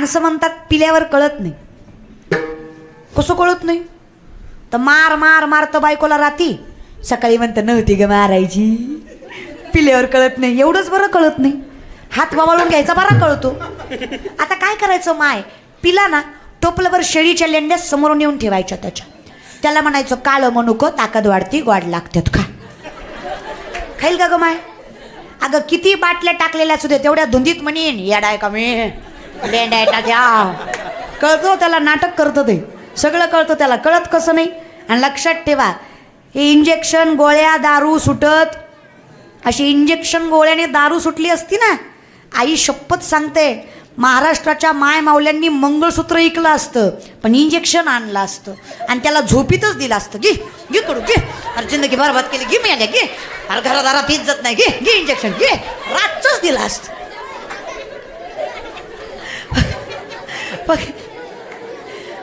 माणसं म्हणतात पिल्यावर कळत नाही. कसं कळत नाही? तर मार मार मार तर बायकोला राहती. सकाळी म्हणतं नव्हती ग मारायची. पिल्यावर कळत नाही. एवढंच बरं कळत नाही. हात वावळून घ्यायचा बरा कळतो. आता काय करायचं माय? पिला ना टोपलभर शेळीच्या लेंड्या समोरून येऊन ठेवायच्या त्याच्या. त्याला म्हणायचं काळं मनुको ताकद वाढती गोड लागतात का खाईल का ग माय? अगं किती बाटल्या टाकलेल्या असू दे तेवढ्या धुंदीत म्हणेन येडाय का मी? लेंड्या कळतो त्याला नाटक करतं ते. सगळं कळतं त्याला. कळत कसं नाही? आणि लक्षात ठेवा हे इंजेक्शन गोळ्या दारू सुटत. अशी इंजेक्शन गोळ्याने दारू सुटली असती ना? आई शपथ सांगते महाराष्ट्राच्या माय मावल्यांनी मंगळसूत्र ऐकलं असतं पण इंजेक्शन आणलं असतं. आणि त्याला झोपीतच दिलं असतं. घे घे करू घे. अरे जिंदगी बरबाद केली. घे मिळाल्या घे. अरे घरादारात इज्जत नाही. घे घे इंजेक्शन घे. रातच दिलं असतं.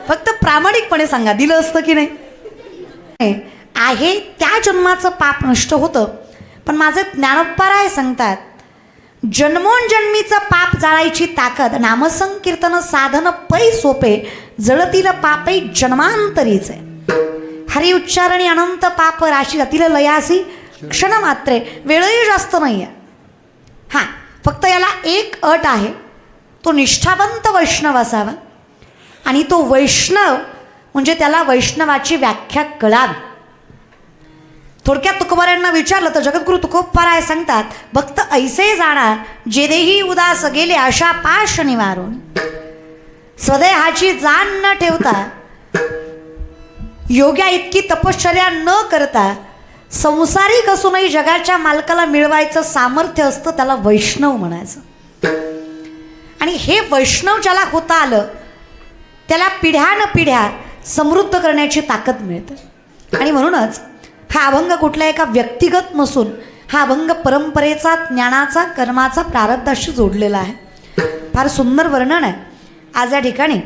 फक्त प्रामाणिकपणे सांगा दिलं असतं की नाही? आहे त्या जन्माचं पाप नष्ट होतं पण माझं ज्ञानोपाराय सांगतात जन्मोनजन्मीचं पाप जाळायची ताकद नामसंकीर्तन साधन पै सोपे जळतील पापै जन्मांतरीचे हरी उच्चारणी अनंत पाप राशी जातील लयासी क्षण मात्रे वेळही जास्त नाही आहे हां फक्त याला एक अट आहे. तो निष्ठावंत वैष्णव असावा. आणि तो वैष्णव म्हणजे त्याला वैष्णवाची व्याख्या कळावी. थोडक्यात तुकोबारांना विचारलं तर जगद्गुरु तुकोबाराय सांगतात भक्त ऐसे जाणार जे देही उदास गेले अशा पाश निवारून. स्वदेहाची जाण न ठेवता योग्या इतकी तपश्चर्या न करता संसारिक असूनही जगाच्या मालकाला मिळवायचं सामर्थ्य असतं त्याला वैष्णव म्हणायचं. आणि हे वैष्णव ज्याला होता आलं त्याला पिढ्यान पिढ्या समृद्ध करण्याची ताकद मिळते. आणि म्हणूनच हा अभंग कुठल्या एका व्यक्तिगत नसून हा अभंग परंपरेचा ज्ञानाचा कर्माचा प्रारब्धाशी जोडलेला आहे. फार सुंदर वर्णन आहे. आज या ठिकाणी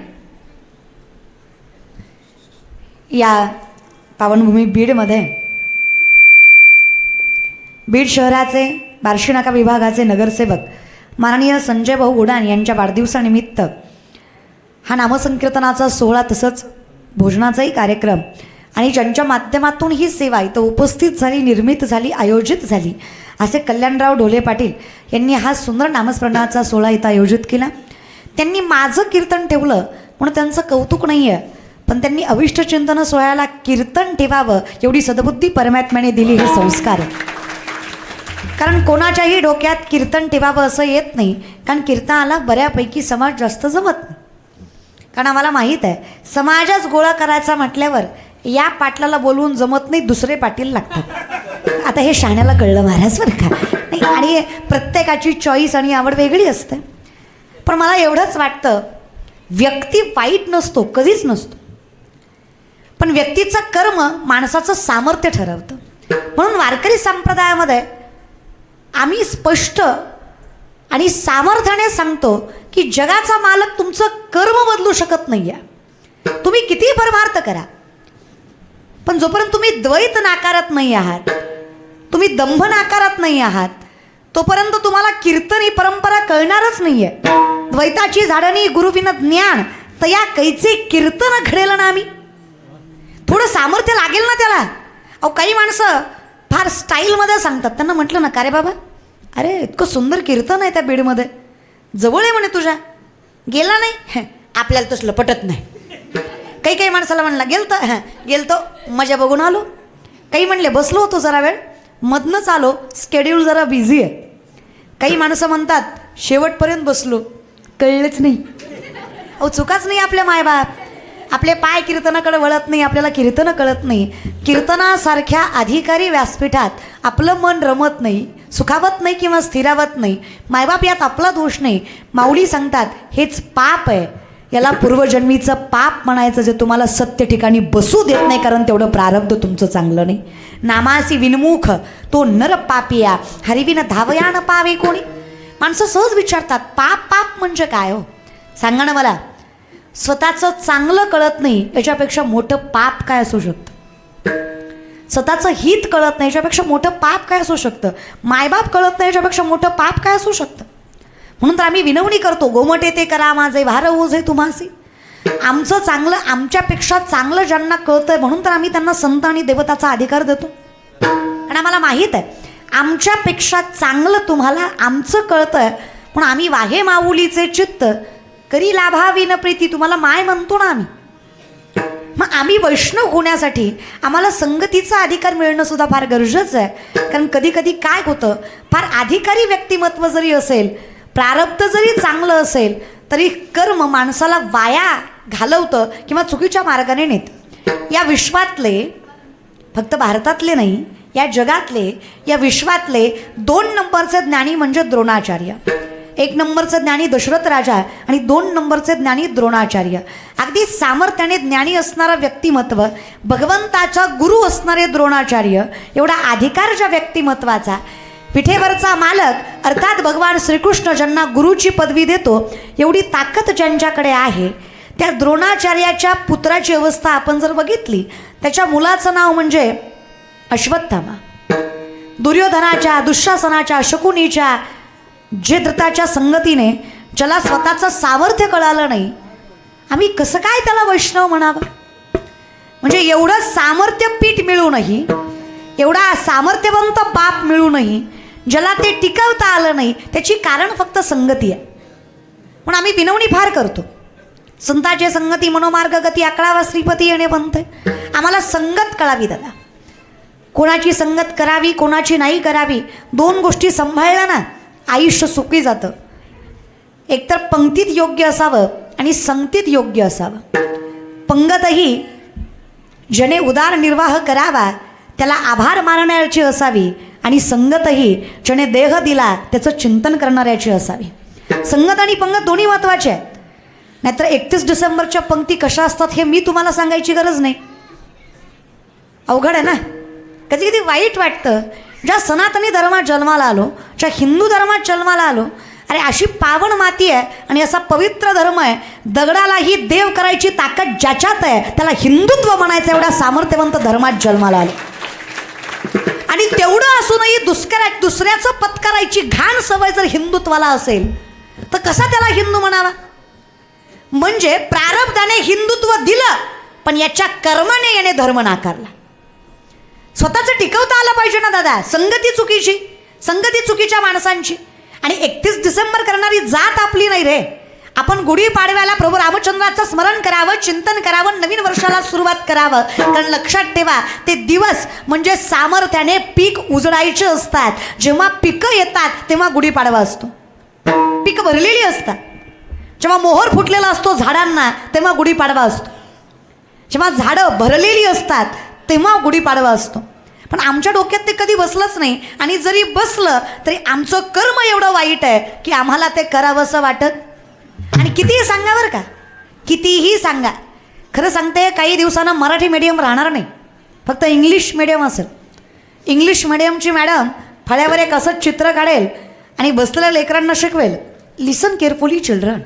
या पावनभूमी बीडमध्ये बीड शहराचे बार्शीनाका विभागाचे नगरसेवक माननीय संजय भाऊ उडान यांच्या वाढदिवसानिमित्त. हा नामसंकीर्तनाचा सोहळा तसंच भोजनाचाही कार्यक्रम. आणि ज्यांच्या माध्यमातून ही सेवा इथं उपस्थित झाली निर्मित झाली आयोजित झाली असे कल्याणराव ढोले पाटील यांनी हा सुंदर नामस्मरणाचा सोहळा इथं आयोजित केला. त्यांनी माझं कीर्तन ठेवलं म्हणून त्यांचं कौतुक नाही आहे पण त्यांनी अविष्टचिंतन सोहळ्याला कीर्तन ठेवावं एवढी सद्बुद्धी परमात्म्याने दिली हे संस्कार. आहे कारण कोणाच्याही डोक्यात कीर्तन ठेवावं असं येत नाही. कारण कीर्तनाला बऱ्यापैकी समाज जास्त जमत नाही. कारण आम्हाला माहीत आहे समाजच गोळा करायचा म्हटल्यावर या पाटलाला बोलवून जमत नाही दुसरे पाटील लागतात. आता हे शाण्याला कळलं महाराज बरं का. नाही आणि प्रत्येकाची चॉईस आणि आवड वेगळी असते. पण मला एवढंच वाटतं व्यक्ती वाईट नसतो कधीच नसतो. पण व्यक्तीचं कर्म माणसाचं सामर्थ्य ठरवतं. म्हणून वारकरी संप्रदायामध्ये आम्ही स्पष्ट आणि सामर्थ्याने सांगतो की जगाचा मालक तुमचं कर्म बदलू शकत नाही आहे तुम्ही किती परमार्थ करा. पण जोपर्यंत तुम्ही द्वैत नाकारत नाही आहात तुम्ही दंभ नाकारत नाही आहात तोपर्यंत तुम्हाला कीर्तन ही परंपरा कळणारच नाही आहे द्वैताची झाडणी गुरुविन ज्ञान तर या कैचे कीर्तन घडेल ना आम्ही? थोडं सामर्थ्य लागेल ना त्याला? अहो काही माणसं फार स्टाईलमध्ये सांगतात. त्यांना म्हटलं ना का रे बाबा? अरे इतकं सुंदर कीर्तन आहे त्या बीडमध्ये. जवळ आहे म्हणे तुझ्या. गेला नाही? हं, आपल्याला तसलं पटत नाही. काही काही माणसाला म्हणला गेलतो हं, गेलतो मजा बघून आलो. काही म्हणले बसलो होतो जरा वेळ. मधनंच आलो स्केड्यूल जरा बिझी आहे. काही माणसं म्हणतात शेवटपर्यंत बसलो. कळलंच नाही. अहो चुकाच नाही आपल्या मायबाप. आपले पाय कीर्तनाकडे वळत नाही आपल्याला कीर्तनं कळत नाही. कीर्तनासारख्या अधिकारी व्यासपीठात आपलं मन रमत नाही सुखावत नाही किंवा स्थिरावत नाही. मायबाप यात आपला दोष नाही. माऊली सांगतात हेच पाप आहे. याला पूर्वजन्मीचं पाप म्हणायचं जे तुम्हाला सत्य ठिकाणी बसू देत नाही कारण तेवढं प्रारब्ध तुमचं चांगलं नाही. नामासी विनमुख तो नर पापिया. हरिविन धावया न पावे कोणी? माणसं सहज विचारतात पाप पाप म्हणजे काय हो? सांगा ना मला. स्वतःचं चांगलं कळत नाही याच्यापेक्षा मोठं पाप काय असू शकतं? स्वतःचं हित कळत नाही याच्यापेक्षा मोठं पाप काय असू शकतं? मायबाप कळत नाही याच्यापेक्षा मोठं पाप काय असू शकतं? म्हणून तर आम्ही विनवणी करतो गोमटे ते करा माझे भार ओझे तुम्हासी. आमचं चांगलं आमच्यापेक्षा चांगलं ज्यांना कळतंय म्हणून तर आम्ही त्यांना संत आणि देवताचा अधिकार देतो. कारण आम्हाला माहीत आहे आमच्यापेक्षा चांगलं तुम्हाला आमचं कळतंय पण आम्ही वाहे माऊलीचे चित्त करी लाभाविन प्रीती तुम्हाला माय म्हणतो ना आम्ही. मग आम्ही वैष्णव होण्यासाठी आम्हाला संगतीचा अधिकार मिळणं सुद्धा फार गरजेचं आहे. कारण कधी कधी काय होतं फार अधिकारी व्यक्तिमत्व जरी असेल प्रारब्ध जरी चांगलं असेल तरी कर्म माणसाला वाया घालवतं किंवा चुकीच्या मार्गाने नेत. या विश्वातले फक्त भारतातले नाही या जगातले या विश्वातले दोन नंबरचे ज्ञानी म्हणजे द्रोणाचार्य. एक नंबरचं ज्ञानी दशरथ राजा आणि दोन नंबरचे ज्ञानी द्रोणाचार्य. अगदी सामर्थ्याने ज्ञानी असणारं व्यक्तिमत्व भगवंताचा गुरु असणारे द्रोणाचार्य एवढा अधिकार ज्या व्यक्तिमत्वाचा पिठेवरचा मालक अर्थात भगवान श्रीकृष्ण ज्यांना गुरुची पदवी देतो एवढी ताकद ज्यांच्याकडे आहे त्या द्रोणाचार्याच्या पुत्राची अवस्था आपण जर बघितली त्याच्या मुलाचं नाव म्हणजे अश्वत्थामा. दुर्योधनाच्या दुःशासनाच्या शकुनीच्या जे धृताच्या संगतीने ज्याला स्वतःचं सामर्थ्य कळालं नाही आम्ही कसं काय त्याला वैष्णव म्हणावं? म्हणजे एवढं सामर्थ्य पीठ मिळूनही एवढा सामर्थ्यवंत बाप मिळूनही ज्याला ते टिकवता आलं नाही त्याची कारण फक्त संगती आहे. पण आम्ही विनवणी फार करतो. संताचे संगती मनोमार्ग गती अकळावा श्रीपती येणे बनते आम्हाला संगत कळावी दादा. कोणाची संगत करावी कोणाची नाही करावी दोन गोष्टी सांभाळल्या ना आयुष्य सुखी जातं. एकतर पंक्तीत योग्य असावं आणि संगतीत योग्य असावं. पंगतही ज्याने उदारनिर्वाह करावा त्याला आभार मानण्याची असावी आणि संगतही ज्याने देह दिला त्याचं चिंतन करणाऱ्याची असावी. संगत आणि पंगत दोन्ही महत्त्वाचे आहेत. नाहीतर एकतीस डिसेंबरच्या पंक्ती कशा असतात हे मी तुम्हाला सांगायची गरज नाही. अवघड आहे ना? कधी कधी वाईट वाटतं ज्या सनातनी धर्मात जन्माला आलो ज्या हिंदू धर्मात जन्माला आलो अरे अशी पावन माती आहे आणि असा पवित्र धर्म आहे दगडालाही देव करायची ताकद ज्याच्यात आहे त्याला हिंदुत्व म्हणायचं एवढ्या सामर्थ्यवंत धर्मात जन्माला आलो. आणि तेवढं असूनही दुसऱ्या दुसऱ्याचं पत्करायची घाण सवय जर हिंदुत्वाला असेल तर कसा त्याला हिंदू म्हणावा? म्हणजे प्रारब्धाने हिंदुत्व दिलं पण याच्या कर्माने याने धर्म नाकारला. स्वतःचं टिकवता आलं पाहिजे ना दादा? संगती चुकीची. संगती चुकीच्या माणसांची. आणि एकतीस डिसेंबर करणारी जात आपली नाही रे. आपण गुढीपाडव्याला प्रभू रामचंद्राचं स्मरण करावं चिंतन करावं नवीन वर्षाला सुरुवात करावं. कारण लक्षात ठेवा ते दिवस म्हणजे सामर्थ्याने पीक उजडायचे असतात. जेव्हा पिकं येतात तेव्हा गुढीपाडवा असतो. पिकं भरलेली असतात. जेव्हा मोहर फुटलेला असतो झाडांना तेव्हा गुढीपाडवा असतो. जेव्हा झाडं भरलेली असतात तेव्हा गुढीपाडवा असतो. पण आमच्या डोक्यात ते कधी बसलंच नाही. आणि जरी बसलं तरी आमचं कर्म एवढं वाईट आहे की आम्हाला ते करावंसं वाटत? आणि कितीही सांगा बरं का? कितीही सांगा. खरं सांगते काही दिवसांना मराठी मीडियम राहणार नाही. फक्त इंग्लिश मिडियम असेल. इंग्लिश मिडियमची मॅडम फळ्यावर एक असं चित्र काढेल आणि बसलेल्या लेकरांना शिकवेल. Listen carefully children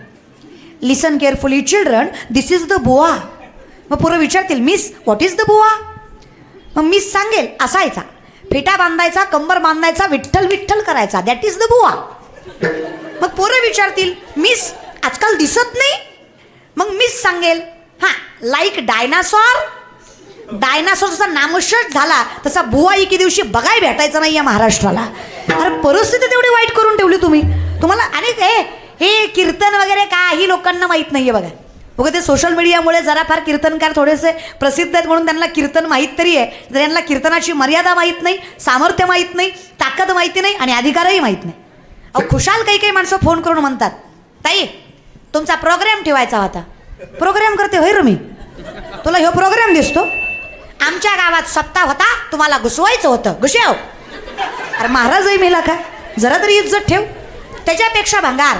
listen carefully children this is the बुवा मग पुरं विचारतील मिस व्हॉट इज द बुवा मग मिस सांगेल असायचा. फेटा बांधायचा कंबर बांधायचा विठ्ठल विठ्ठल करायचा. दॅट इज द बुवा. मग पोरं विचारतील मिस आजकाल दिसत नाही? मग मिस सांगेल हां लाईक डायनासॉर डायनासॉर जसा नामशेष झाला तसा बुवा एके दिवशी बघाय भेटायचं नाही या महाराष्ट्राला. अरे परिस्थिती तेवढी वाईट करून ठेवली तुम्ही. तुम्हाला आणि हे हे कीर्तन वगैरे काही लोकांना माहीत नाही आहे बघा. बघा ते सोशल मीडियामुळे जरा फार कीर्तनकार थोडेसे प्रसिद्ध आहेत म्हणून त्यांना कीर्तन माहीत तरी आहे. तर यांना कीर्तनाची मर्यादा माहीत नाही सामर्थ्य माहीत नाही ताकद माहिती नाही आणि अधिकारही माहीत नाही. अहो खुशाल काही काही माणसं फोन करून म्हणतात ताई तुमचा प्रोग्राम ठेवायचा होता. प्रोग्राम करते होय रे मी. तुला ह्यो प्रोग्राम दिसतो. आमच्या गावात सत्ता होता तुम्हाला घुसवायचं होतं. घुसव अरे महाराजही मेला का? जरा तरी इज्जत ठेव. त्याच्यापेक्षा भंगार.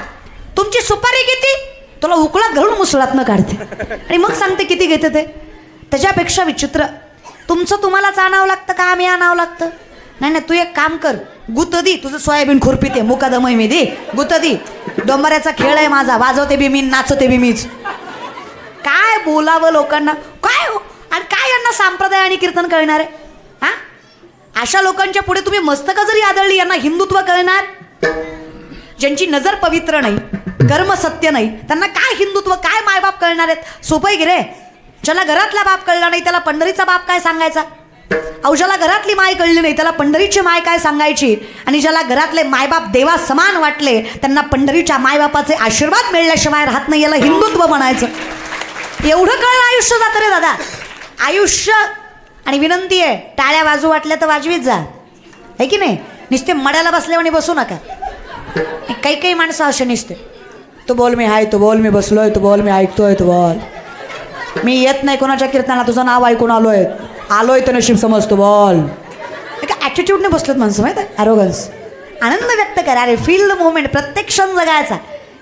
तुमची सुपारी किती? तुला उकळात घालून मुसळात काढते. आणि मग सांगते किती घेते ते. त्याच्यापेक्षा विचित्र. तुमचं तुम्हालाच आणावं लागतं का आम्ही आणावं लागतं? नाही नाही तू एक काम कर. गुत दी. तुझं सोयाबीन खुरपी ते. मुकादमय मी दे. गुत दी. डोंबऱ्याचा खेळ आहे माझा. वाजवते बी मी नाचते बी मीच. काय बोलावं लोकांना? काय हो? आणि काय यांना सांप्रदाय आणि कीर्तन कळणार आहे? हा? अशा लोकांच्या पुढे तुम्ही मस्तकं जरी आदळली यांना हिंदुत्व कळणार? ज्यांची नजर पवित्र नाही कर्म सत्य नाही त्यांना काय हिंदुत्व काय मायबाप कळणार आहेत? सोपं गिरे रे? ज्याला घरातला बाप कळला नाही त्याला पंढरीचा बाप काय सांगायचा? औषाला ज्याला घरातली माय कळली नाही त्याला पंढरीची माय काय सांगायची? आणि ज्याला घरातले मायबाप देवा समान वाटले त्यांना पंढरीच्या मायबापाचे आशीर्वाद मिळल्याशिवाय राहत नाही याला हिंदुत्व म्हणायचं. एवढं कळलं आयुष्य जातं रे दादा. आयुष्य आणि विनंती आहे टाळ्या वाजू वाटल्या तर वाजवीत जा. आहे की नाही? नुसते मड्याला बसल्याने बसू नका. काही काही माणसं असे निसते. तू बोल मी हाय तो बोल मी बसलोय तो बोल मी ऐकतोय तो बोल. मी येत नाही कोणाच्या कीर्तनाला तुझं नाव ऐकून आलोय. आलोय तर नशीब समजतो बोल. एका ॲटिट्यूडने बसलेत माणसं माहीत आहे? अरोगन्स आनंद व्यक्त करा अरे फील द मोमेंट प्रत्येक क्षण जगायचा.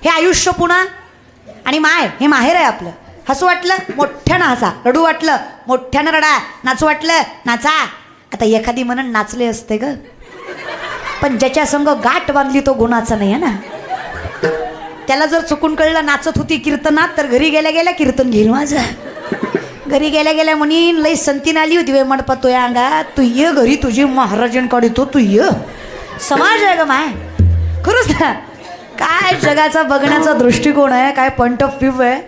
हे आयुष्य पुन्हा आणि माय हे माहेर आहे आपलं. हसू वाटलं मोठ्यानं हसा. रडू वाटलं मोठ्यानं रडा. नाचू वाटलं नाचा. आता एखादी म्हणून नाचले असते ग. पण ज्याच्या संग गाठ बांधली तो गुणाचा नाही आहे ना? त्याला जर चुकून कळलं नाचत होती कीर्तनात तर घरी गेल्या गेल्या कीर्तन घेईल माझं. घरी गेल्या गेल्या म्हणीन लई संतीन आली होती वे म्हणपा तो या अंगात. तू ये घरी तुझी महाराजांकडे तो तू ये. समाज आहे ग माय. खरंच ना. काय जगाचा बघण्याचा दृष्टिकोन आहे काय पॉइंट ऑफ व्ह्यू आहे.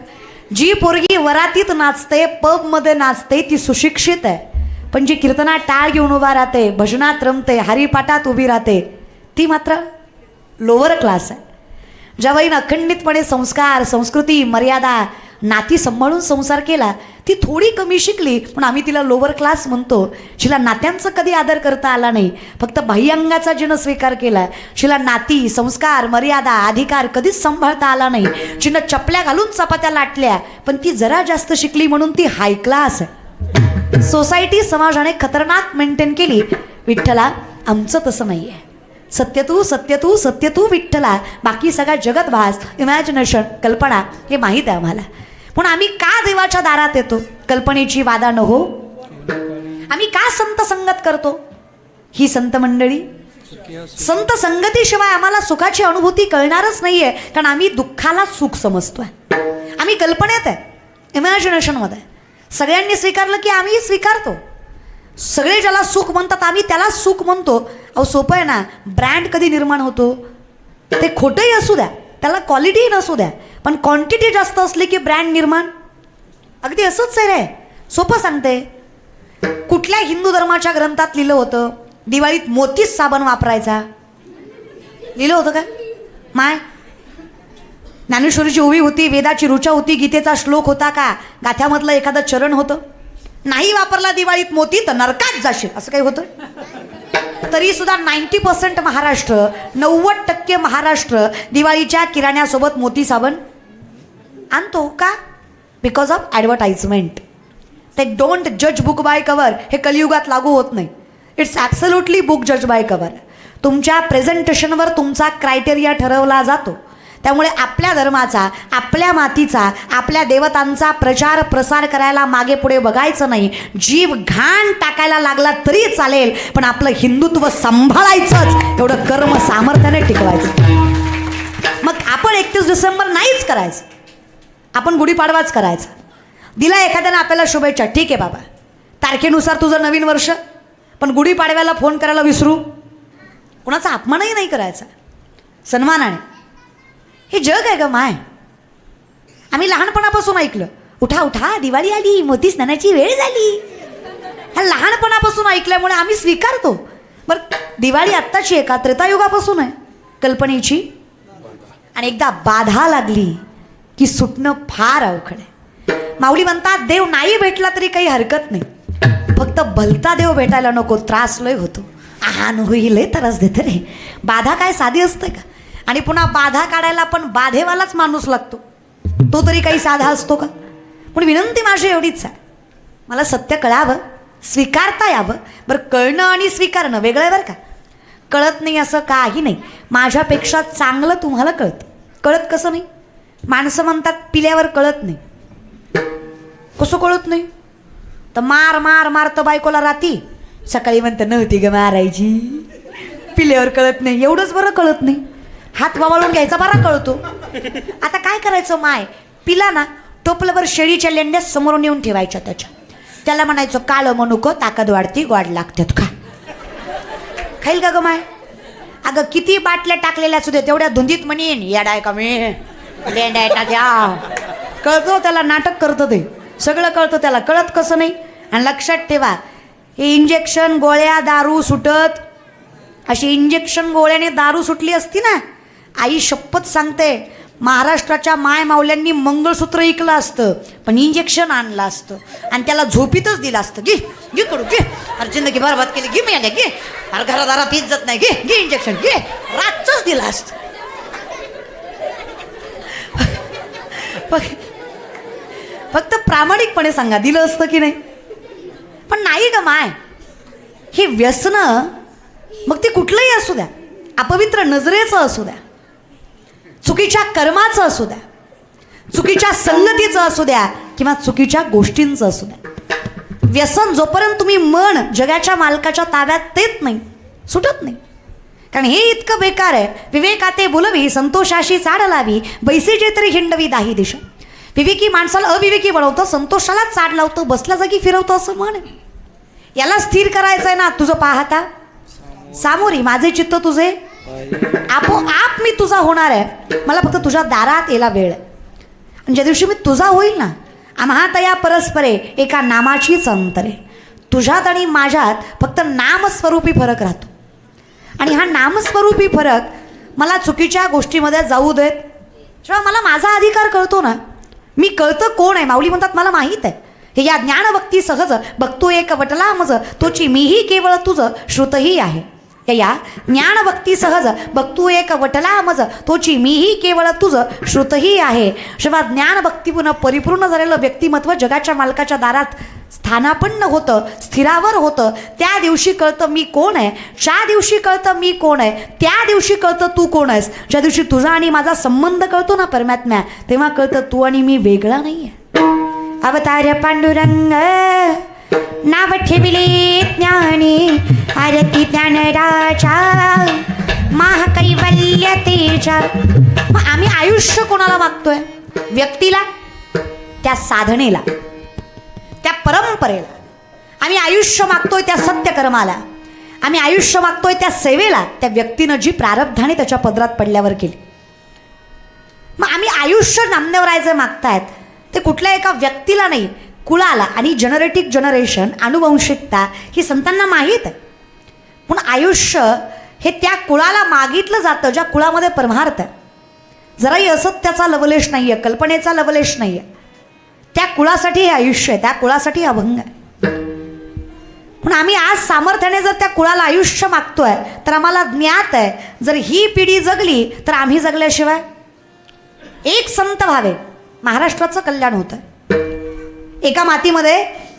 जी पोरगी वरातीत नाचते पबमध्ये नाचते ती सुशिक्षित आहे. पण जी कीर्तनात टाळ घेऊन उभा राहते भजनात रमते हरिपाठात उभी राहते ती मात्र लोअर क्लास आहे. ज्या अखंडितपणे संस्कार संस्कृती मर्यादा नाती सांभाळून संसार केला ती थोडी कमी शिकली पण आम्ही तिला लोअर क्लास म्हणतो. जिला नात्यांचा कधी आदर करता आला नाही फक्त बाह्यंगाचा जिनं स्वीकार केला जिला नाती संस्कार मर्यादा अधिकार कधीच सांभाळता आला नाही. जिनं चपल्या घालून चपात्या लाटल्या पण ती जरा जास्त शिकली म्हणून ती हाय क्लास आहे. सोसायटी समाजाने खतरनाक मेंटेन केली. विठ्ठला आमचं तसं नाही आहे सत्य तू सत्य तू सत्य तू विठ्ठला. बाकी सगळा जगत भास इमॅजिनेशन कल्पना हे माहीत आहे आम्हाला. पण आम्ही का देवाच्या दारात येतो? कल्पनेची वादा न हो. आम्ही का संत संगत करतो? ही संत मंडळी. संत संगतीशिवाय आम्हाला सुखाची अनुभूती कळणारच नाहीये कारण आम्ही दुःखाला सुख समजतोय. आम्ही कल्पनेत आहे इमॅजिनेशनमध्ये सगळ्यांनी स्वीकारलं की आम्ही स्वीकारतो. सगळे ज्याला सुख म्हणतात आम्ही त्याला सुख म्हणतो. अहो सोपं आहे ना ब्रँड कधी निर्माण होतो? ते खोटंही असू द्या त्याला क्वालिटीही नसू द्या पण क्वांटिटी जास्त असली की ब्रँड निर्माण. अगदी असंच आहे. रे सोपं सांगते. कुठल्या हिंदू धर्माच्या ग्रंथात लिहिलं होतं दिवाळीत मोतीच साबण वापरायचा? लिहिलं होतं का? माय ज्ञानेश्वरीची ओवी होती वेदाची रुचा होती गीतेचा श्लोक होता का? गाथ्यामधलं एखादं चरण होतं. नाही वापरला दिवाळीत मोती तर नरकात जाशील. असं काही होतं? तरी सुद्धा नाईन्टी पर्सेंट महाराष्ट्र नव्वद टक्के महाराष्ट्र दिवाळीच्या किराण्यासोबत मोती साबण आणतो का? बिकॉज ऑफ ॲडव्हर्टाइजमेंट ते डोंट जज बुक बाय कवर हे कलियुगात लागू होत नाही. इट्स ॲब्सल्युटली बुक जज बाय कवर तुमच्या प्रेझेंटेशनवर तुमचा क्रायटेरिया ठरवला जातो. त्यामुळे आपल्या धर्माचा आपल्या मातीचा आपल्या देवतांचा प्रचार प्रसार करायला मागे पुढे बघायचं नाही. जीव घाण टाकायला लागला तरी चालेल पण आपलं हिंदुत्व सांभाळायचंच. एवढं कर्म सामर्थ्याने टिकवायचं. मग आपण एकतीस डिसेंबर नाहीच करायचं. आपण गुढीपाडवाच करायचा. दिला एखाद्यानं आपल्याला शुभेच्छा. ठीक आहे बाबा. तारखेनुसार तुझं नवीन वर्ष. पण गुढीपाडव्याला फोन करायला विसरू. कुणाचा अपमानही नाही करायचा. सन्मानाने. हे जग आहे ग माय. आम्ही लहानपणापासून ऐकलं. उठा उठा दिवाळी आली मोती स्नानाची वेळ झाली. हा लहानपणापासून ऐकल्यामुळे आम्ही स्वीकारतो. बरं दिवाळी आत्ताची आहे का त्रेतायुगापासून आहे. कल्पनेची. आणि एकदा बाधा लागली की सुटणं फार अवघड आहे. माऊली म्हणतात देव नाही भेटला तरी काही हरकत नाही. फक्त भलता देव भेटायला नको त्रास लय होतो. आहान होईल लय त्रास देते रे. बाधा काय साधी असते का? आणि पुन्हा बाधा काढायला पण बाधेवालाच माणूस लागतो. तो तरी काही साधा असतो का? पण विनंती माझी एवढीच आहे. मला सत्य कळावं स्वीकारता यावं. बरं कळणं आणि स्वीकारणं वेगळं आहे बरं का? कळत नाही असं काही नाही. माझ्यापेक्षा चांगलं तुम्हाला कळतं. कळत कसं नाही? माणसं म्हणतात पिल्यावर कळत नाही. कसं कळत नाही? तर मार मार मारतं बायकोला राती. सकाळी म्हणतं नव्हती ग मारायची. पिल्यावर कळत नाही. एवढंच बरं कळत नाही. हात वावळून घ्यायचा बरा कळतो. आता काय करायचं माय? पिला ना टोपलभर शेळीच्या लेंड्या समोरून येऊन ठेवायच्या त्याच्या. त्याला म्हणायचं काळं मनुको ताकद वाढती गोड लागतात का खाईल का ग माय? अगं किती बाटल्या टाकलेल्या असू दे तेवढ्या धुंदीत म्हणेन येडाय का मी? लेंडाय टाक्या द्या कळतो हो त्याला नाटक करतं ते. सगळं कळतं त्याला. कळत कसं नाही? आणि लक्षात ठेवा हे इंजेक्शन गोळ्या दारू सुटत. अशी इंजेक्शन गोळ्याने दारू सुटली असती ना आई शपथ सांगते महाराष्ट्राच्या माय मावल्यांनी मंगळसूत्र ऐकलं असतं पण इंजेक्शन आणलं असतं. आणि त्याला झोपीतच दिलं असतं. घे घे करू घे. अरे जिंदगी बरबाद केली. घे मी गे अरे घरादारात इज्जत नाही. घे घे इंजेक्शन घे. रातच दिलं असतं. फक्त प्रामाणिकपणे सांगा दिलं असतं की नाही? पण नाही ग माय. हे व्यसनं मग ते कुठलंही असू द्या. अपवित्र नजरेचं असू द्या. चुकीच्या कर्माचं असू द्या चुकीच्या संगतीचं असू द्या किंवा चुकीच्या गोष्टींचं असू द्या. व्यसन जोपर्यंत तुम्ही मन जगाच्या मालकाच्या ताब्यात देत नाही सुटत नाही. कारण हे इतकं बेकार आहे. विवेकाते बोलवी संतोषाशी चाड लावी बैसेचे तरी हिंडवी दाही दिशा. विवेकी माणसाला अविवेकी बनवतं संतोषाला चाड लावतं बसल्या जागी फिरवतं असं म्हण. याला स्थिर करायचं आहे ना तुझं पाहता? सामोरी माझे चित्त तुझे आपोआप मी तुझा होणार आहे. मला फक्त तुझ्या दारात यायला वेळ आहे. आणि ज्या दिवशी मी तुझा होईल ना आम्हा तया परस्परे एका नामाचीच अंतरे तुझ्यात आणि माझ्यात फक्त नामस्वरूपी फरक राहतो. आणि हा नामस्वरूपी फरक मला चुकीच्या गोष्टीमध्ये जाऊ देत. जेव्हा मला माझा अधिकार कळतो ना मी कळतं कोण आहे? माऊली म्हणतात मला माहीत आहे. हे या ज्ञानभक्ती सहज बघतो एक वटला मज तोची मीही केवळ तुझं श्रुतही आहे. या ज्ञान ज्ञानभक्ती सहज बघतो एक वटला मज तोची मीही केवळ तुझं श्रुतही आहे. शेव्हा ज्ञान भक्तीपूर्ण परिपूर्ण झालेलं व्यक्तिमत्व जगाच्या मालकाच्या दारात स्थानापन्न होतं स्थिरावर होतं. त्या दिवशी कळतं मी कोण आहे ज्या दिवशी कळतं मी कोण आहे त्या दिवशी कळतं तू कोण आहेस. ज्या दिवशी तुझा आणि माझा संबंध कळतो ना परमात्म्या तेव्हा कळतं तू आणि मी वेगळा नाही आहे अवतार पांडुरंग! नाव ठेविले ज्ञानी आरती ज्ञानराजा महाकैवल्य तेजा. मग आम्ही आयुष्य कोणाला मागतोय? व्यक्तीला? त्या साधनेला? त्या परंपरेला? आम्ही आयुष्य मागतोय त्या सत्यकर्माला? आम्ही आयुष्य मागतोय त्या सेवेला? त्या व्यक्तीनं जी प्रारब्धाने त्याच्या पदरात पडल्यावर केली. मग आम्ही आयुष्य नामदेवरायचं मागतायत. ते कुठल्या एका व्यक्तीला नाही कुळाला आणि जनरेटिक जनरेशन अनुवंशिकता ही संतांना माहीत आहे. पण आयुष्य हे त्या कुळाला मागितलं जातं ज्या कुळामध्ये परमार्थ आहे. जराही असत्याचा लवलेश नाही आहे कल्पनेचा लवलेश नाही आहे त्या कुळासाठी हे आयुष्य आहे त्या कुळासाठी अभंग आहे. पण आम्ही आज सामर्थ्याने जर त्या कुळाला आयुष्य मागतोय तर आम्हाला ज्ञात आहे जर ही पिढी जगली तर आम्ही जगल्याशिवाय एक संत व्हावे. महाराष्ट्राचं कल्याण होतं. एका मातीमध्ये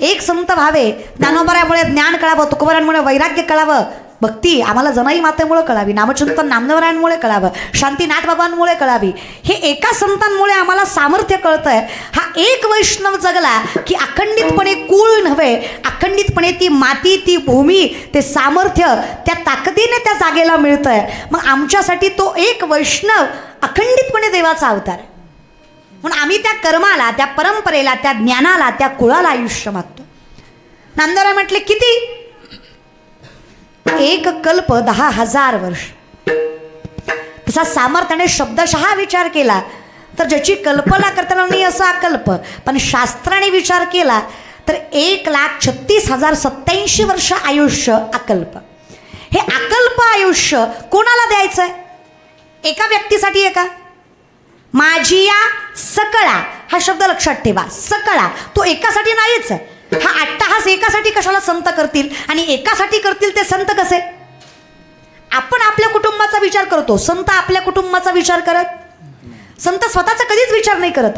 एक संत व्हावे. ज्ञानोबरामुळे ज्ञान कळावं तुकोबरांमुळे वैराग्य कळावं. भक्ती आम्हाला जनाई मातेमुळे कळावी नामचिंतन नामदेवरायांमुळे कळावं शांतीनाथ बाबांमुळे कळावी. हे एका संतांमुळे आम्हाला सामर्थ्य कळतंय. हा एक वैष्णव जगला की अखंडितपणे कुळ नव्हे अखंडितपणे ती माती ती भूमी ते सामर्थ्य त्या ताकदीने त्या जागेला मिळतंय. मग आमच्यासाठी तो एक वैष्णव अखंडितपणे देवाचा अवतार आहे. म्हणून आम्ही त्या कर्माला त्या परंपरेला त्या ज्ञानाला त्या कुळाला आयुष्य मागतो. नामदारा म्हटले किती? एक कल्प दहा हजार वर्ष. तसा सामर्थ्याने शब्दशः विचार केला तर ज्याची कल्पना करताना नाही असा अकल्प. पण शास्त्राने विचार केला तर एक लाख छत्तीस हजार सत्याऐंशी वर्ष आयुष्य अकल्प. हे अकल्प आयुष्य कोणाला द्यायचं आहे एका व्यक्तीसाठी आहे का? माझी या सकळा हा शब्द लक्षात ठेवा सकळा. तो एकासाठी नाहीच. हा अट्टहास एकासाठी कशाला संत करतील? आणि एकासाठी करतील ते संत कसे? आपण आपल्या कुटुंबाचा विचार करतो. संत आपल्या कुटुंबाचा विचार करत? संत स्वतःचा कधीच विचार नाही करत.